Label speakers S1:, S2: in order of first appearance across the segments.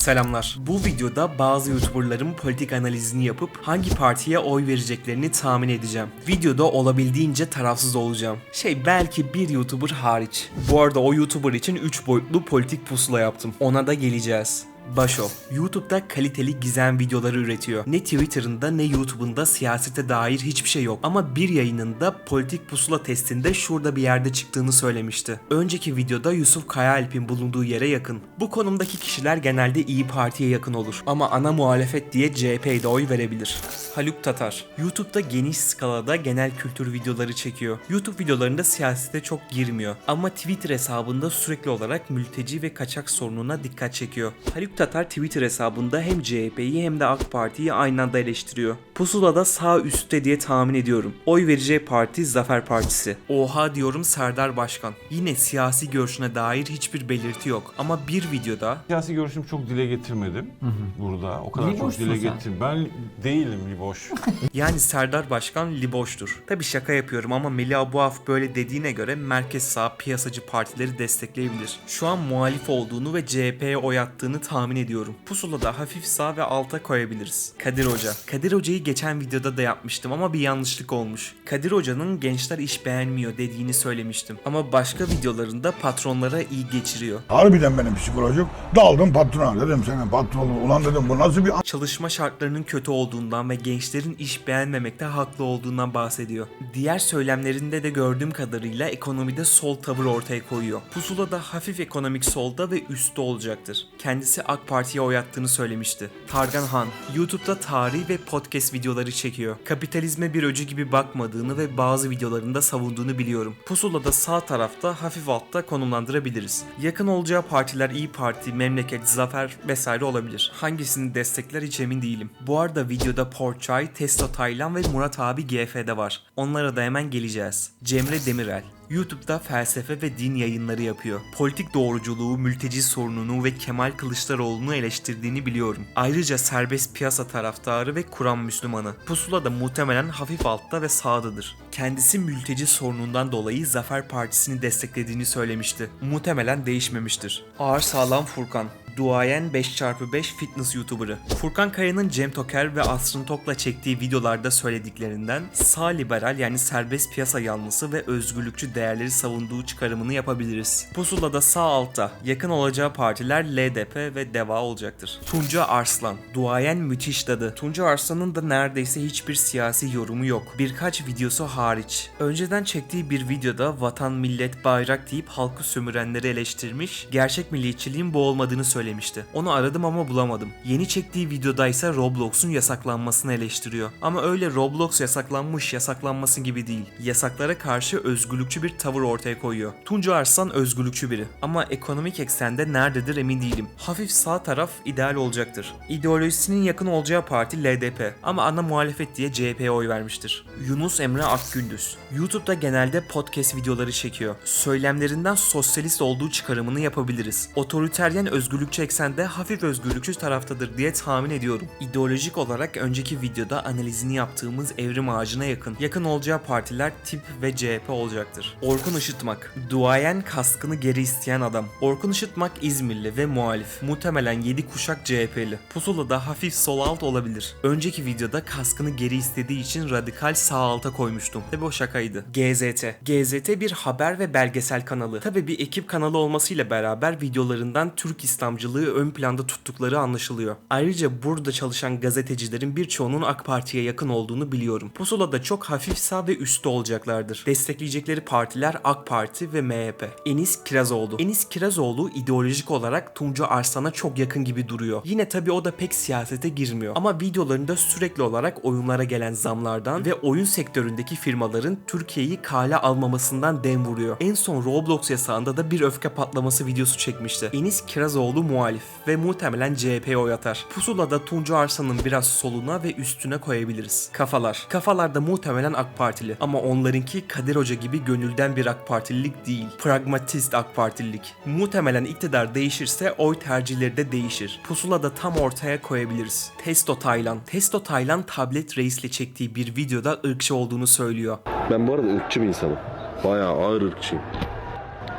S1: Selamlar. Bu videoda bazı YouTuber'ların politik analizini yapıp hangi partiye oy vereceklerini tahmin edeceğim. Videoda olabildiğince tarafsız olacağım. Şey belki bir YouTuber hariç. Bu arada o YouTuber için 3 boyutlu politik pusula yaptım. Ona da geleceğiz. Başo. YouTube'da kaliteli gizem videoları üretiyor. Ne Twitter'ında ne YouTube'unda siyasete dair hiçbir şey yok. Ama bir yayınında politik pusula testinde şurada bir yerde çıktığını söylemişti. Önceki videoda Yusuf Kayaalp'in bulunduğu yere yakın. Bu konumdaki kişiler genelde İyi Parti'ye yakın olur. Ama ana muhalefet diye CHP'ye de oy verebilir. Haluk Tatar. YouTube'da geniş skalada genel kültür videoları çekiyor. YouTube videolarında siyasete çok girmiyor. Ama Twitter hesabında sürekli olarak mülteci ve kaçak sorununa dikkat çekiyor. Haluk Tatar Twitter hesabında hem CHP'yi hem de AK Parti'yi aynı anda eleştiriyor. Pusula'da sağ üstte diye tahmin ediyorum. Oy vereceği parti Zafer Partisi. Oha diyorum Serdar Başkan. Yine siyasi görüşüne dair hiçbir belirti yok. Ama bir videoda
S2: Siyasi görüşümü çok dile getirmedim burada. O kadar
S3: Liboşsun
S2: çok dile getirdim. Ben değilim liboş.
S1: Yani Serdar Başkan liboştur. Tabi şaka yapıyorum ama Melih Abuaf böyle dediğine göre merkez sağ piyasacı partileri destekleyebilir. Şu an muhalif olduğunu ve CHP'ye oy attığını tahmin ediyorum. Pusulada hafif sağ ve alta koyabiliriz. Kadir Hoca. Kadir Hoca'yı geçen videoda da yapmıştım ama bir yanlışlık olmuş. Kadir Hoca'nın gençler iş beğenmiyor dediğini söylemiştim. Ama başka videolarında patronlara iyi geçiriyor.
S4: Harbiden benim psikolojik. Daldım patrona dedim senin patronun. Ulan dedim bu nasıl bir
S1: çalışma şartlarının kötü olduğundan ve gençlerin iş beğenmemekte haklı olduğundan bahsediyor. Diğer söylemlerinde de gördüğüm kadarıyla ekonomide sol tavır ortaya koyuyor. Pusula da hafif ekonomik solda ve üstte olacaktır. Kendisi AK Parti'ye oy attığını söylemişti. Targan Han, YouTube'da tarih ve podcast videoları çekiyor. Kapitalizme bir öcü gibi bakmadığını ve bazı videolarında savunduğunu biliyorum. Pusula'da sağ tarafta hafif altta konumlandırabiliriz. Yakın olacağı partiler İyi Parti, Memleket, Zafer vesaire olabilir. Hangisini destekler hiç emin değilim. Bu arada videoda Porçay, Testo Taylan ve Murat abi GF'de var. Onlara da hemen geleceğiz. Cemre Demirel. YouTube'da felsefe ve din yayınları yapıyor. Politik doğruculuğu, mülteci sorununu ve Kemal Kılıçdaroğlu'nu eleştirdiğini biliyorum. Ayrıca serbest piyasa taraftarı ve Kur'an Müslümanı. Pusula da muhtemelen hafif altta ve sağdadır. Kendisi mülteci sorunundan dolayı Zafer Partisi'ni desteklediğini söylemişti. Muhtemelen değişmemiştir. Ağır sağlam Furkan. Duayen 5x5 fitness YouTuber'ı. Furkan Kaya'nın Cem Toker ve Asrın Tok'la çektiği videolarda söylediklerinden sağ liberal yani serbest piyasa yanlısı ve özgürlükçü değerleri savunduğu çıkarımını yapabiliriz. Pusula'da sağ altta yakın olacağı partiler LDP ve DEVA olacaktır. Tunca Arslan. Duayen müthiş dadı. Tunca Arslan'ın da neredeyse hiçbir siyasi yorumu yok. Birkaç videosu hariç. Önceden çektiği bir videoda vatan, millet, bayrak deyip halkı sömürenleri eleştirmiş, gerçek milliyetçiliğin bu olmadığını söylemişti. Onu aradım ama bulamadım. Yeni çektiği videoda ise Roblox'un yasaklanmasını eleştiriyor. Ama öyle Roblox yasaklanmış yasaklanması gibi değil. Yasaklara karşı özgürlükçü bir tavır ortaya koyuyor. Tunca Arslan özgürlükçü biri. Ama ekonomik eksende nerededir emin değilim. Hafif sağ taraf ideal olacaktır. İdeolojisinin yakın olacağı parti LDP. Ama ana muhalefet diye CHP'ye oy vermiştir. Yunus Emre Akgündüz. YouTube'da genelde podcast videoları çekiyor. Söylemlerinden sosyalist olduğu çıkarımını yapabiliriz. Otoriteryen özgürlükçü eksende hafif özgürlükçü taraftadır diye tahmin ediyorum. İdeolojik olarak önceki videoda analizini yaptığımız evrim ağacına yakın. Yakın olacağı partiler tip ve CHP olacaktır. Orkun Işıtmak. Duayen kaskını geri isteyen adam. Orkun Işıtmak İzmirli ve muhalif. Muhtemelen 7 kuşak CHP'li. Pusula'da hafif sol alt olabilir. Önceki videoda kaskını geri istediği için radikal sağ alta koymuştum. Tabi o şakaydı. GZT. GZT bir haber ve belgesel kanalı. Tabi bir ekip kanalı olmasıyla beraber videolarından Türk İslamcılığı ön planda tuttukları anlaşılıyor. Ayrıca burada çalışan gazetecilerin birçoğunun AK Parti'ye yakın olduğunu biliyorum. Pusula'da çok hafif sağ ve üstte olacaklardır. Destekleyecekleri partiler AK Parti ve MHP. Enis Kirazoğlu. Enis Kirazoğlu ideolojik olarak Tunca Arslan'a çok yakın gibi duruyor. Yine tabi o da pek siyasete girmiyor. Ama videolarında sürekli olarak oyunlara gelen zamlardan ve oyun sektöründeki firmaların Türkiye'yi kale almamasından dem vuruyor. En son Roblox yasağında da bir öfke patlaması videosu çekmişti. Enis Kirazoğlu muhalif ve muhtemelen CHP'ye oy atar. Pusula'da Tunca Arslan'ın biraz soluna ve üstüne koyabiliriz. Kafalar. Kafalar da muhtemelen AK Partili ama onlarınki Kadir Hoca gibi gönülden bir AK Partililik değil. Pragmatist AK Partililik. Muhtemelen iktidar değişirse oy tercihleri de değişir. Pusula'da tam ortaya koyabiliriz. Testo Taylan. Testo Taylan tablet reisle çektiği bir videoda ırkçı olduğunu söylüyor.
S5: Ben bu arada ırkçı bir insanım. Bayağı ağır ırkçıyım.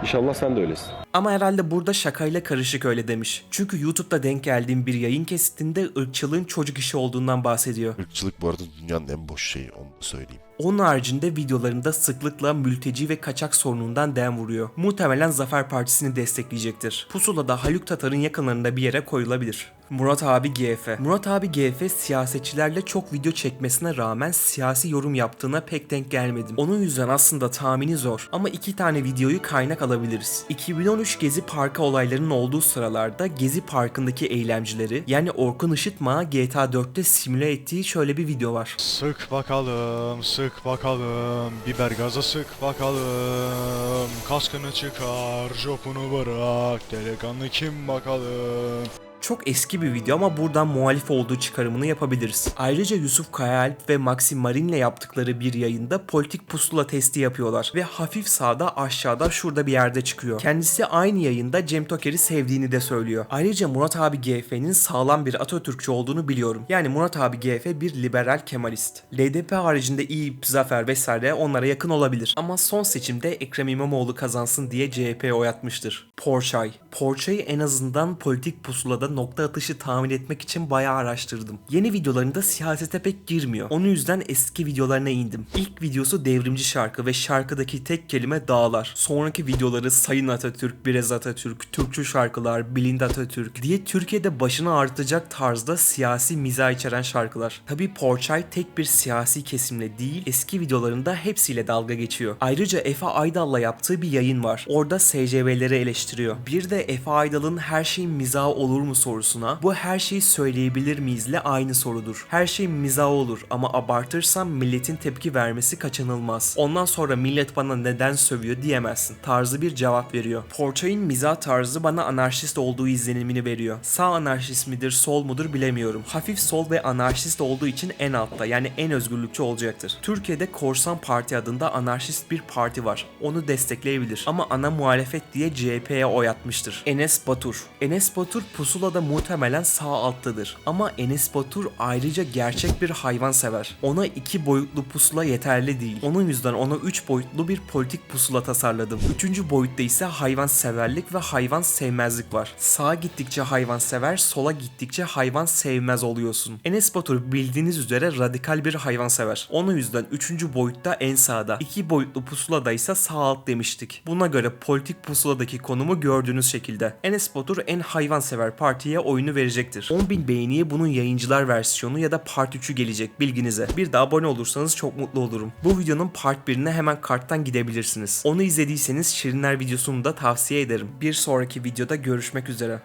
S5: İnşallah sen de öylesin.
S1: Ama herhalde burada şakayla karışık öyle demiş. Çünkü YouTube'da denk geldiğim bir yayın kesitinde ırkçılığın çocuk işi olduğundan bahsediyor.
S3: Irkçılık bu arada dünyanın en boş şeyi onu da söyleyeyim.
S1: Onun haricinde videolarında sıklıkla mülteci ve kaçak sorunundan dem vuruyor. Muhtemelen Zafer Partisi'ni destekleyecektir. Pusula'da Haluk Tatar'ın yakınlarında bir yere koyulabilir. Murat abi GF. Murat abi GF siyasetçilerle çok video çekmesine rağmen siyasi yorum yaptığına pek denk gelmedim. Onun yüzden aslında tahmini zor ama iki tane videoyu kaynak alabiliriz. 2013 Gezi Parkı olaylarının olduğu sıralarda Gezi Parkı'ndaki eylemcileri yani Orkun Işıtma GTA 4'te simüle ettiği şöyle bir video var.
S5: Sık bakalım, sık bakalım, biber gaza sık bakalım, kaskını çıkar, jopunu bırak, delikanlı kim bakalım.
S1: Çok eski bir video ama buradan muhalif olduğu çıkarımını yapabiliriz. Ayrıca Yusuf Kayaalp ve Maxim Marin'le yaptıkları bir yayında politik pusula testi yapıyorlar ve hafif sağda aşağıda şurada bir yerde çıkıyor. Kendisi aynı yayında Cem Toker'i sevdiğini de söylüyor. Ayrıca Murat abi GF'nin sağlam bir Atatürkçü olduğunu biliyorum. Yani Murat abi GF bir liberal kemalist. LDP haricinde İYİP, Zafer vesaire onlara yakın olabilir. Ama son seçimde Ekrem İmamoğlu kazansın diye CHP'ye oy atmıştır. Porçay. Porçay'ı en azından politik pusulada nokta atışı tahmin etmek için bayağı araştırdım. Yeni videolarında siyasete pek girmiyor. Onun yüzden eski videolarına indim. İlk videosu devrimci şarkı ve şarkıdaki tek kelime dağlar. Sonraki videoları Sayın Atatürk, Biraz Atatürk, Türkçü şarkılar, Bilind Atatürk diye Türkiye'de başını artacak tarzda siyasi mizah içeren şarkılar. Tabi Porçay tek bir siyasi kesimle değil eski videolarında hepsiyle dalga geçiyor. Ayrıca Efe Aydal'la yaptığı bir yayın var. Orada SCV'leri eleştiriyor. Bir de Efe Aydal'ın her şey mizah olur mu sorusuna bu her şeyi söyleyebilir miyizle aynı sorudur. Her şey mizah olur ama abartırsam milletin tepki vermesi kaçınılmaz. Ondan sonra millet bana neden sövüyor diyemezsin tarzı bir cevap veriyor. Porçay'ın mizah tarzı bana anarşist olduğu izlenimini veriyor. Sağ anarşist midir sol mudur bilemiyorum. Hafif sol ve anarşist olduğu için en altta yani en özgürlükçü olacaktır. Türkiye'de Korsan Parti adında anarşist bir parti var. Onu destekleyebilir. Ama ana muhalefet diye CHP'ye oy atmıştır. Enes Batur. Enes Batur pusulada muhtemelen sağ alttadır. Ama Enes Batur ayrıca gerçek bir hayvan sever. Ona iki boyutlu pusula yeterli değil. Onun yüzden ona üç boyutlu bir politik pusula tasarladım. Üçüncü boyutta ise hayvan severlik ve hayvan sevmezlik var. Sağa gittikçe hayvan sever, sola gittikçe hayvan sevmez oluyorsun. Enes Batur bildiğiniz üzere radikal bir hayvan sever. Onun yüzden üçüncü boyutta en sağda. iki boyutlu pusulada ise sağ alt demiştik. Buna göre politik pusuladaki konumu gördüğünüz şekilde. Enes Batur en hayvansever partiye oyunu verecektir. 10.000 beğeniye bunun yayıncılar versiyonu ya da part 3'ü gelecek bilginize. Bir de abone olursanız çok mutlu olurum. Bu videonun part 1'ine hemen karttan gidebilirsiniz. Onu izlediyseniz Şirinler videosunu da tavsiye ederim. Bir sonraki videoda görüşmek üzere.